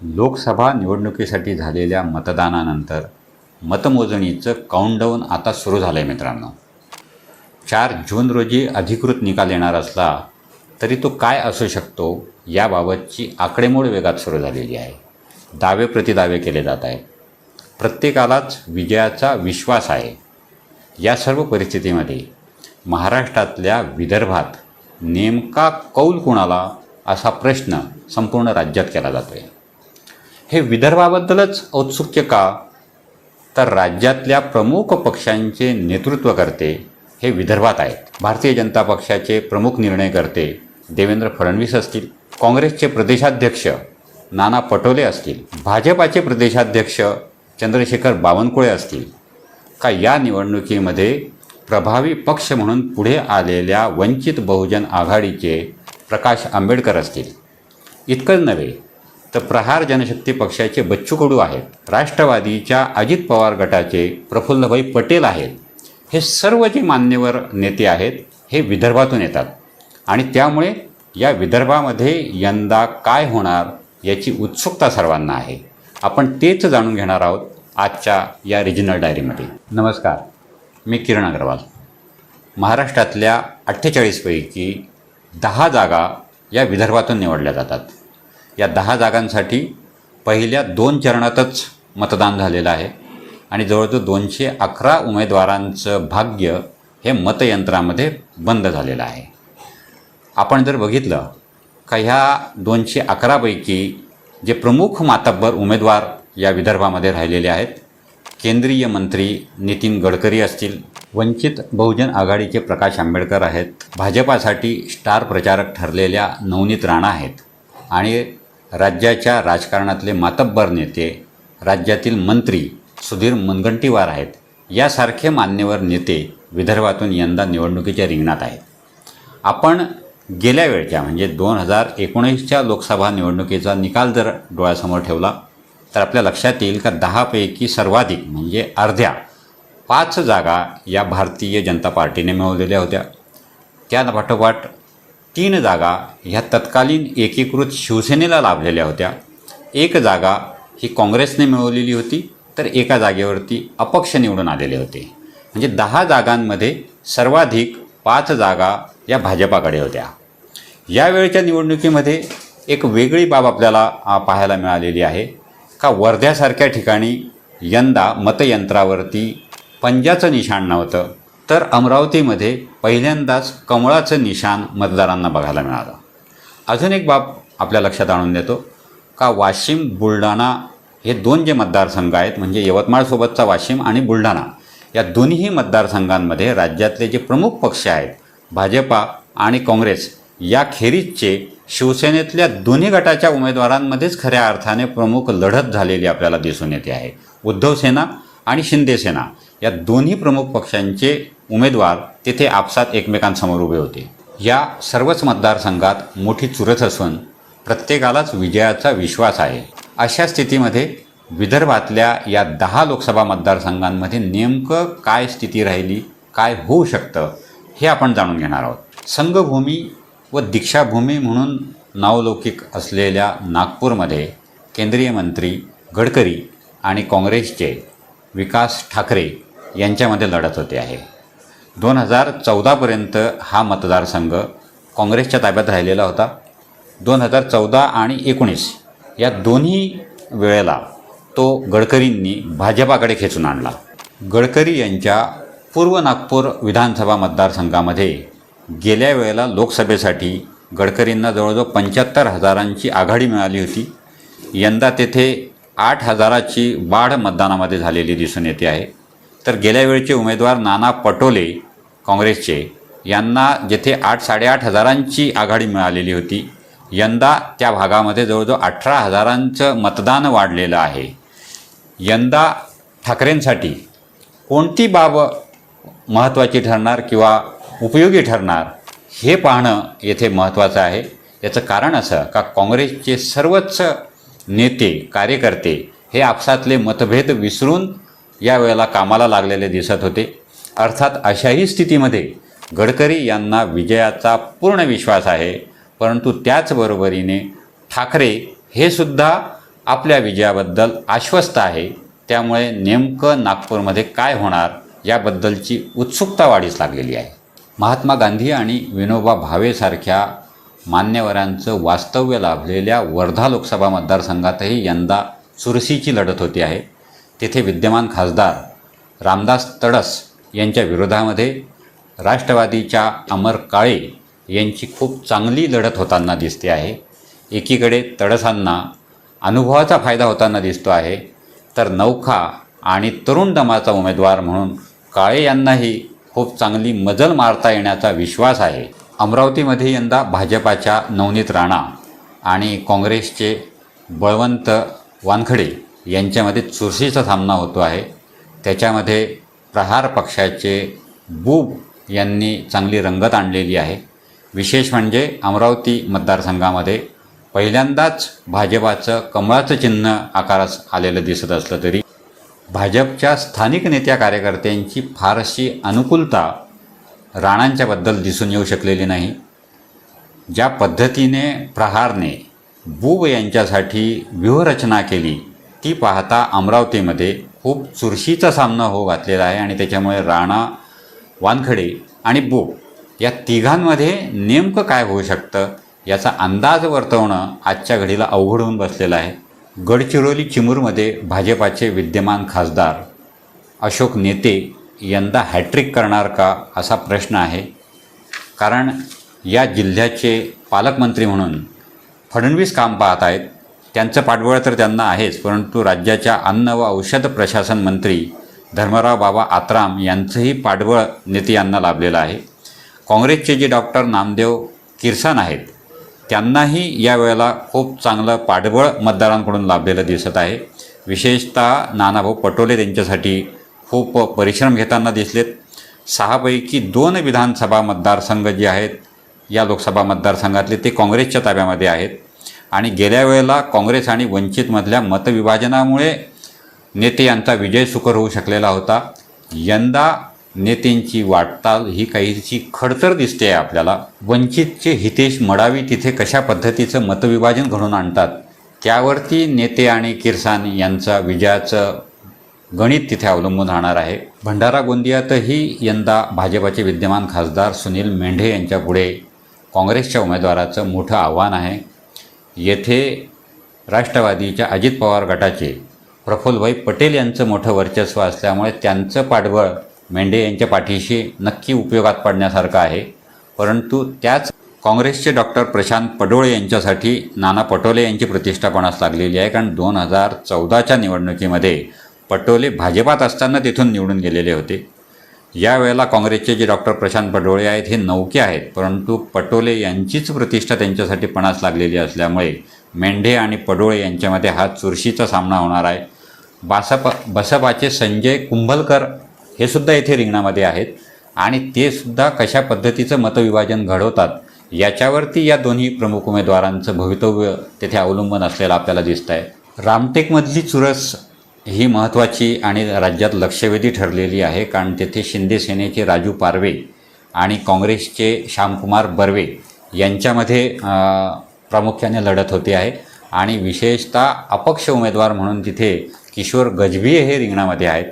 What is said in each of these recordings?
लोकसभा निवडणुकीसाठी झालेल्या मतदानानंतर मतमोजणीचं काउंटडाऊन आता सुरू झालं आहे मित्रांनो. चार जून रोजी अधिकृत निकाल येणार असला तरी तो काय असू शकतो याबाबतची आकडेमोड वेगात सुरू झालेली आहे. दावे प्रतिदावे केले जात आहेत. प्रत्येकालाच विजयाचा विश्वास आहे. या सर्व परिस्थितीमध्ये महाराष्ट्रातल्या विदर्भात नेमका कौल कुणाला असा प्रश्न संपूर्ण राज्यात केला जातो आहे हे विदर्भाबद्दलच औत्सुक्य का? तर राज्यातल्या प्रमुख पक्षांचे नेतृत्व करते हे विदर्भात आहेत. भारतीय जनता पक्षाचे प्रमुख निर्णय करते देवेंद्र फडणवीस असतील काँग्रेसचे प्रदेशाध्यक्ष नाना पटोले असतील भाजपाचे प्रदेशाध्यक्ष चंद्रशेखर बावनकुळे असतील. का या निवडणुकीमध्ये प्रभावी पक्ष म्हणून पुढे आलेल्या वंचित बहुजन आघाडीचे प्रकाश आंबेडकर असतील? इतकंच नव्हे तर प्रहार जनशक्ती पक्षाचे बच्चू कडू आहेत. राष्ट्रवादीच्या अजित पवार गटाचे प्रफुल्लभाई पटेल आहेत. हे सर्व जे मान्यवर नेते आहेत हे विदर्भातून येतात. आणि त्यामुळे या विदर्भामध्ये यंदा काय होणार याची उत्सुकता सर्वांना आहे. आपण तेच जाणून घेणार आहोत आजच्या या रिजनल डायरीमध्ये नमस्कार मी किरण अग्रवाल. महाराष्ट्रातल्या अठ्ठेचाळीसपैकी दहा जागा या विदर्भातून निवडल्या जातात. या दहा जागांसाठी पहिल्या दोन चरणातच मतदान झालेलं आहे. आणि जवळजवळ दोनशे अकरा उमेदवारांचं भाग्य हे मतयंत्रामध्ये बंद झालेलं आहे. आपण जर बघितलं का ह्या दोनशे अकरापैकी जे प्रमुख मातब्बर उमेदवार या विदर्भामध्ये राहिलेले आहेत केंद्रीय मंत्री नितीन गडकरी असतील वंचित बहुजन आघाडीचे प्रकाश आंबेडकर आहेत भाजपासाठी स्टार प्रचारक ठरलेल्या नवनीत राणा आहेत आणि राज्याच्या राजकारणातले मातब्बर नेते राज्यातील मंत्री सुधीर मुनगंटीवार आहेत. यासारखे मान्यवर नेते विदर्भातून यंदा निवडणुकीच्या रिंगणात आहेत. आपण गेल्या वेळच्या म्हणजे दोन हजार एकोणीसच्या लोकसभा निवडणुकीचा निकाल जर डोळ्यासमोर ठेवला तर आपल्या लक्षात येईल का दहापैकी सर्वाधिक म्हणजे अर्ध्या पाच जागा या भारतीय जनता पार्टीने मिळवलेल्या होत्या. त्या पाठोपाठ तीन जागा ह्या तत्कालीन एकीकृत शिवसेनेला लाभलेल्या होत्या. एक जागा ही काँग्रेसने मिळवलेली होती तर एका जागेवरती अपक्ष निवडून आलेले होते. म्हणजे दहा जागांमध्ये सर्वाधिक पाच जागा या भाजपाकडे होत्या. यावेळच्या निवडणुकीमध्ये एक वेगळी बाब आपल्याला पाहायला मिळालेली आहे. का वर्ध्यासारख्या ठिकाणी यंदा मतयंत्रावरती पंजाचं निशाण नव्हतं. तर अमरावतीमध्ये पहिल्यांदाच कमळाचं निशाण मतदारांना बघायला मिळालं. अजून एक बाब आपल्या लक्षात आणून देतो. का वाशिम बुलढाणा हे दोन जे मतदारसंघ आहेत म्हणजे यवतमाळसोबतचा वाशिम आणि बुलढाणा या दोन्ही मतदारसंघांमध्ये राज्यातले जे प्रमुख पक्ष आहेत भाजपा आणि काँग्रेस या खेरीजचे शिवसेनेतल्या दोन्ही गटाच्या उमेदवारांमध्येच खऱ्या अर्थाने प्रमुख लढत झालेली आपल्याला दिसून येते आहे. उद्धव सेना आणि शिंदेसेना या दोन्ही प्रमुख पक्षांचे उमेदवार तिथे आपसात एकमेकांसमोर उभे होते. या सर्वच मतदारसंघात मोठी चुरस असून प्रत्येकालाच विजयाचा विश्वास आहे. अशा स्थितीमध्ये विदर्भातल्या या दहा लोकसभा मतदारसंघांमध्ये नेमकं काय स्थिती राहिली काय होऊ शकतं हे आपण जाणून घेणार आहोत. संघभूमी व दीक्षाभूमी म्हणून नावलौकिक असलेल्या नागपूरमध्ये केंद्रीय मंत्री गडकरी आणि काँग्रेसचे विकास ठाकरे यांच्यामध्ये लढत होते आहे. दोन हजार चौदापर्यंत हा मतदारसंघ काँग्रेसच्या ताब्यात राहिलेला होता. दोन हजार चौदा आणि एकोणीस या दोन्ही वेळेला तो गडकरींनी भाजपाकडे खेचून आणला. गडकरी यांच्या पूर्व नागपूर विधानसभा मतदारसंघामध्ये गेल्या वेळेला लोकसभेसाठी गडकरींना जवळजवळ पंच्याहत्तर हजारांची आघाडी मिळाली होती. यंदा तेथे आठ हजाराची वाढ मतदानामध्ये झालेली दिसून येते आहे. तर गेल्या वेळचे उमेदवार नाना पटोले काँग्रेसचे यांना जेथे आठ साडेआठ हजारांची आघाडी मिळालेली होती यंदा त्या भागामध्ये जवळजवळ अठरा हजारांचं मतदान वाढलेलं आहे. यंदा ठाकरेंसाठी कोणती बाब महत्त्वाची ठरणार किंवा उपयोगी ठरणार हे पाहणं येथे महत्त्वाचं आहे. याचं कारण असं का काँग्रेसचे सर्वच नेते कार्यकर्ते हे आपसातले मतभेद विसरून यावेळेला कामाला लागलेले दिसत होते. अर्थात अशाही स्थितीमध्ये गडकरी यांना विजयाचा पूर्ण विश्वास आहे. परंतु त्याचबरोबरीने ठाकरे हे सुद्धा आपल्या विजयाबद्दल आश्वस्त आहे. त्यामुळे नेमकं नागपूरमध्ये काय होणार याबद्दलची उत्सुकता वाढीस लागलेली आहे. महात्मा गांधी आणि विनोबा भावेसारख्या मान्यवरांचं वास्तव्य लाभलेल्या वर्धा लोकसभा मतदारसंघातही यंदा चुरशीची लढत होती आहे. तेथे विद्यमान खासदार रामदास तडस यांच्या विरोधामध्ये राष्ट्रवादीच्या अमर काळे यांची खूप चांगली लढत होताना दिसते आहे. एकीकडे तडसांना अनुभवाचा फायदा होताना दिसतो आहे. तर नौखा आणि तरुण दमाचा उमेदवार म्हणून काळे यांनाही खूप चांगली मजल मारता येण्याचा विश्वास आहे. अमरावतीमध्ये यंदा भाजपाच्या नवनीत राणा आणि काँग्रेसचे बळवंत वानखडे यांच्यामध्ये चुरशीचा सामना होतो आहे. त्याच्यामध्ये प्रहार पक्षाचे बुब यांनी चांगली रंगत आणलेली आहे. विशेष म्हणजे अमरावती मतदारसंघामध्ये पहिल्यांदाच भाजपाचं कमळाचं चिन्ह आकारास आलेलं दिसत असलं तरी भाजपच्या स्थानिक नेत्या कार्यकर्त्यांची फारशी अनुकूलता राणांच्याबद्दल दिसून येऊ शकलेली नाही. ज्या पद्धतीने प्रहारने बुब यांच्यासाठी व्यूहरचना केली ती पाहता अमरावतीमध्ये खूप चुरशीचा सामना हो घातलेला आहे आणि त्याच्यामुळे राणा वानखडे आणि बो या तिघांमध्ये नेमकं काय होऊ शकतं याचा अंदाज वर्तवणं आजच्या घडीला अवघड होऊन बसलेलं आहे. गडचिरोली चिमूरमध्ये भाजपाचे विद्यमान खासदार अशोक नेते यंदा हॅट्रिक करणार का असा प्रश्न आहे. कारण या जिल्ह्याचे पालकमंत्री म्हणून फडणवीस काम पाहत आहेत. त्यांचं पाठबळ तर त्यांना आहेच परंतु राज्याच्या अन्न व औषध प्रशासन मंत्री धर्मराव बाबा आत्राम यांचंही पाठबळ नेते यांना लाभलेलं आहे. काँग्रेसचे जे डॉक्टर नामदेव किरसान आहेत त्यांनाही यावेळेला खूप चांगलं पाठबळ मतदारांकडून लाभलेलं दिसत आहे. विशेषतः नानाभाऊ पटोले त्यांच्यासाठी खूप परिश्रम घेताना दिसलेत. सहापैकी दोन विधानसभा मतदारसंघ जे आहेत या लोकसभा मतदारसंघातले ते काँग्रेसच्या ताब्यामध्ये आहेत. आणि गेल्या वेळेला काँग्रेस आणि वंचितमधल्या मतविभाजनामुळे नेते यांचा विजय सुकर होऊ शकलेला होता. यंदा नेत्यांची वाटचाल ही काहीशी खडतर दिसते आहे आपल्याला. वंचितचे हितेश मडावी तिथे कशा पद्धतीचं मतविभाजन घडून आणतात त्यावरती नेते आणि किरसान यांचा विजयाचं गणित तिथे अवलंबून राहणार आहे. भंडारा गोंदियातही यंदा भाजपाचे विद्यमान खासदार सुनील मेंढे यांच्यापुढे काँग्रेसच्या उमेदवाराचं मोठं आव्हान आहे. येथे राष्ट्रवादीच्या अजित पवार गटाचे प्रफुल्लभाई पटेल यांचं मोठं वर्चस्व असल्यामुळे त्यांचं पाठबळ मेंढे यांच्या पाठीशी नक्की उपयोगात पडण्यासारखं आहे. परंतु त्याच काँग्रेसचे डॉक्टर प्रशांत पडोळे यांच्यासाठी नाना पटोले यांची प्रतिष्ठापनास लागलेली आहे कारण दोन हजार चौदाच्या निवडणुकीमध्ये पटोले भाजपात असताना तिथून निवडून गेलेले होते. यावेळेला काँग्रेसचे जे डॉक्टर प्रशांत पडोळे आहेत हे नौके आहेत परंतु पटोले यांचीच प्रतिष्ठा त्यांच्यासाठी पणास लागलेली असल्यामुळे मेंढे आणि पडोळे यांच्यामध्ये हा चुरशीचा सामना होणार आहे. बासप बसपाचे संजय कुंभलकर हे सुद्धा इथे रिंगणामध्ये आहेत आणि ते सुद्धा कशा पद्धतीचं मतविभाजन घडवतात याच्यावरती या दोन्ही प्रमुख उमेदवारांचं भवितव्य तेथे अवलंबून असलेलं आपल्याला दिसतं आहे रामटेकमधली चुरस ही महत्त्वाची आणि राज्यात लक्षवेधी ठरलेली आहे कारण तेथे शिंदे सेनेचे राजू पारवे आणि काँग्रेसचे श्यामकुमार बर्वे यांच्यामध्ये प्रामुख्याने लढत होते आहे. आणि विशेषतः अपक्ष उमेदवार म्हणून तिथे किशोर गजभिये हे रिंगणामध्ये आहेत.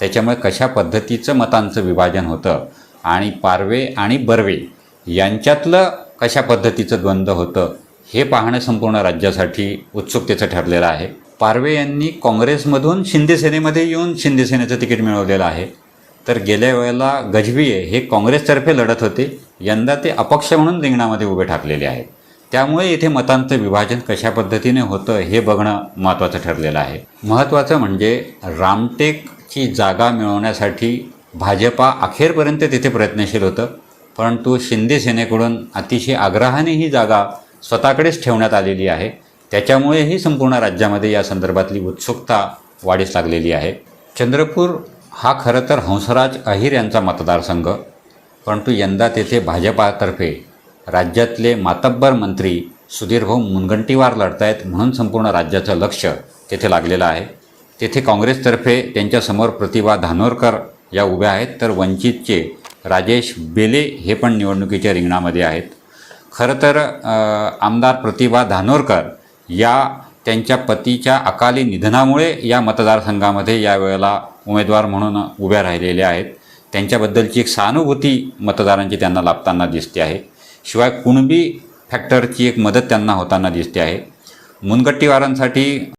त्याच्यामुळे कशा पद्धतीचं मतांचं विभाजन होतं आणि पारवे आणि बर्वे यांच्यातलं कशा पद्धतीचं द्वंद्व होतं हे पाहणं संपूर्ण राज्यासाठी उत्सुकतेचं ठरलेलं आहे. पारवे यांनी काँग्रेसमधून शिंदे सेनेमध्ये येऊन शिंदे सेनेचं तिकीट मिळवलेलं आहे. तर गेल्या वेळेला गजभिये हे काँग्रेसतर्फे लढत होते. यंदा ते अपक्ष म्हणून रिंगणामध्ये उभे ठाकलेले आहेत. त्यामुळे इथे मतांचं विभाजन कशा पद्धतीने होतं हे बघणं महत्त्वाचं ठरलेलं आहे. महत्त्वाचं म्हणजे रामटेकची जागा मिळवण्यासाठी भाजपा अखेरपर्यंत तिथे प्रयत्नशील होतं. परंतु शिंदे सेनेकडून अतिशय आग्रहाने ही जागा स्वतःकडेच ठेवण्यात आलेली आहे. त्याच्यामुळेही संपूर्ण राज्यामध्ये या संदर्भातली उत्सुकता वाढीस लागलेली आहे. चंद्रपूर हा खरं तर हंसराज अहिर यांचा मतदारसंघ परंतु यंदा तेथे भाजपातर्फे राज्यातले मातब्बर मंत्री सुधीरभाऊ मुनगंटीवार लढत आहेत म्हणून संपूर्ण राज्याचं लक्ष तेथे लागलेलं आहे. तेथे काँग्रेसतर्फे त्यांच्यासमोर प्रतिभा धानोरकर या उभ्या आहेत तर वंचितचे राजेश बेले हे पण निवडणुकीच्या रिंगणामध्ये आहेत. खरं तर आमदार प्रतिभा धानोरकर या त्यांच्या पतीच्या अकाली निधनामुळे या मतदारसंघामध्ये यावेळेला उमेदवार म्हणून उभ्या राहिलेल्या आहेत. त्यांच्याबद्दलची एक सहानुभूती मतदारांची त्यांना लाभताना दिसते आहे. शिवाय कुणबी फॅक्टरची एक मदत त्यांना होताना दिसते आहे. मुनगट्टीवारांसाठी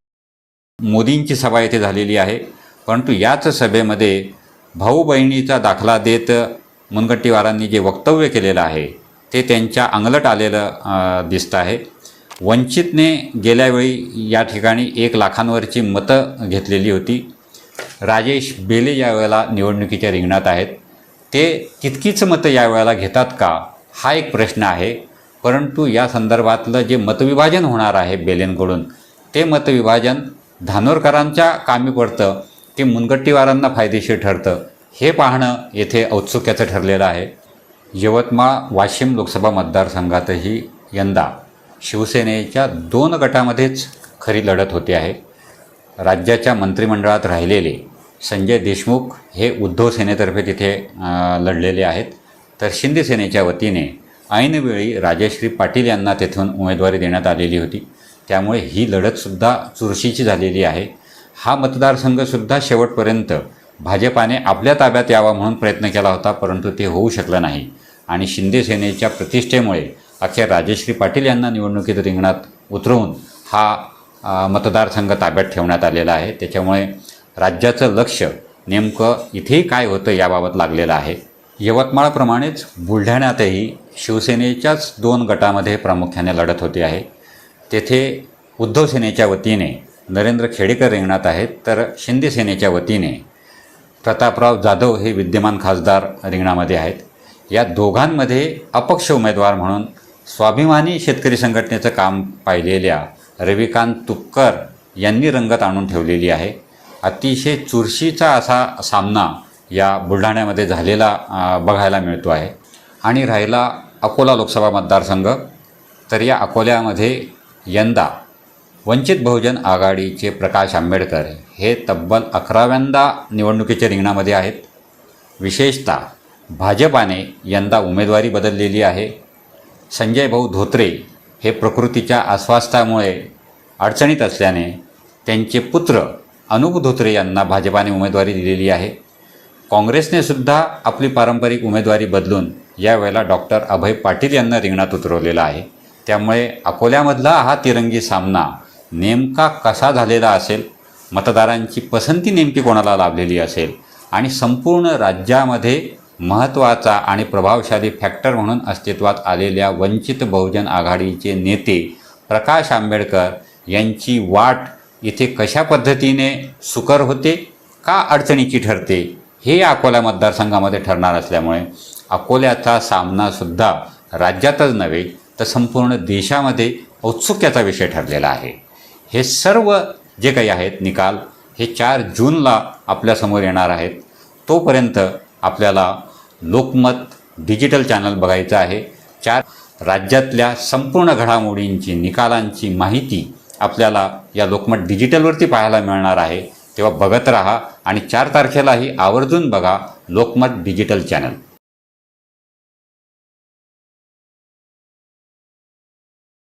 मोदींची सभा येथे झालेली आहे. परंतु याच सभेमध्ये भाऊ बहिणीचा दाखला देत मुनगट्टीवारांनी जे वक्तव्य केलेलं आहे ते त्यांच्या अंगलट आलेलं दिसतं आहे. वंचितने गेल्यावेळी या ठिकाणी एक लाखांवरची मतं घेतलेली होती. राजेश बेले यावेळेला निवडणुकीच्या रिंगणात आहेत. ते तितकीच मतं यावेळेला घेतात का? हा एक प्रश्न आहे. परंतु या संदर्भातलं जे मतविभाजन होणार आहे बेलेंकडून ते मतविभाजन धानोरकरांच्या कामी पडतं की मुनगट्टीवारांना फायदेशीर ठरतं हे पाहणं येथे औत्सुक्याचं ठरलेलं आहे. यवतमाळ वाशिम लोकसभा मतदारसंघातही यंदा शिवसेनेच्या दोन गटामध्येच खरी लढत होते आहे. राज्याच्या मंत्रिमंडळात राहिलेले संजय देशमुख हे उद्धव सेनेतर्फे तिथे लढलेले आहेत. तर शिंदे सेनेच्या वतीने ऐनवेळी राजश्री पाटील यांना तेथून उमेदवारी देण्यात आलेली होती. त्यामुळे ही लढतसुद्धा चुरशीची झालेली आहे. हा मतदारसंघसुद्धा शेवटपर्यंत भाजपाने आपल्या ताब्यात यावा म्हणून प्रयत्न केला होता परंतु ते होऊ शकलं नाही. आणि शिंदे सेनेच्या प्रतिष्ठेमुळे अखेर राजश्री पाटील यांना निवडणुकीत रिंगणात उतरवून हा मतदारसंघ ताब्यात ठेवण्यात आलेला आहे. त्याच्यामुळे राज्याचं लक्ष नेमकं इथेही काय होतं याबाबत लागलेलं आहे. यवतमाळप्रमाणेच बुलढाण्यातही शिवसेनेच्याच दोन गटामध्ये प्रामुख्याने लढत होती आहे. तेथे उद्धव सेनेच्या वतीने नरेंद्र खेडेकर रिंगणात आहेत. तर शिंदे सेनेच्या वतीने प्रतापराव जाधव हे विद्यमान खासदार रिंगणामध्ये आहेत. या दोघांमध्ये अपक्ष उमेदवार म्हणून स्वाभिमानी शेतकरी संघटनेचं काम पाहिलेल्या रविकांत तुपकर यांनी रंगत आणून ठेवलेली आहे. अतिशय चुरशीचा असा सामना या बुलढाण्यामध्ये झालेला बघायला मिळतो आहे. आणि राहिला अकोला लोकसभा मतदारसंघ. तर या अकोल्यामध्ये यंदा वंचित बहुजन आघाडीचे प्रकाश आंबेडकर हे तब्बल अकराव्यांदा निवडणुकीच्या रिंगणामध्ये आहेत. विशेषतः भाजपाने यंदा उमेदवारी बदललेली आहे. संजय भाऊ धोत्रे हे प्रकृतीच्या अस्वास्थ्यामुळे अडचणीत असल्याने त्यांचे पुत्र अनुप धोत्रे यांना भाजपाने उमेदवारी दिलेली आहे. काँग्रेसने सुद्धा आपली पारंपरिक उमेदवारी बदलून यावेळेला डॉक्टर अभय पाटील यांना रिंगणात उतरवलेला आहे. त्यामुळे अकोल्यामधला हा तिरंगी सामना नेमका कसा झालेला असेल मतदारांची पसंती नेमकी कोणाला लाभलेली असेल आणि संपूर्ण राज्यामध्ये महत्त्वाचा आणि प्रभावशाली फॅक्टर म्हणून अस्तित्वात आलेल्या वंचित बहुजन आघाडीचे नेते प्रकाश आंबेडकर यांची वाट इथे कशा पद्धतीने सुकर होते का अडचणीची ठरते हे अकोला मतदारसंघामध्ये ठरणार असल्यामुळे अकोल्याचा सामनासुद्धा राज्यातच नव्हे तर संपूर्ण देशामध्ये औत्सुक्याचा विषय ठरलेला आहे. हे सर्व जे काही आहेत निकाल हे चार जूनला आपल्यासमोर येणार आहेत. तोपर्यंत आपल्याला लोकमत डिजिटल चॅनल बघायचं आहे. चार राज्यातल्या संपूर्ण घडामोडींची निकालांची माहिती आपल्याला या लोकमत डिजिटलवरती पाहायला मिळणार आहे. तेव्हा बघत राहा आणि चार तारखेलाही आवर्जून बघा लोकमत डिजिटल चॅनल.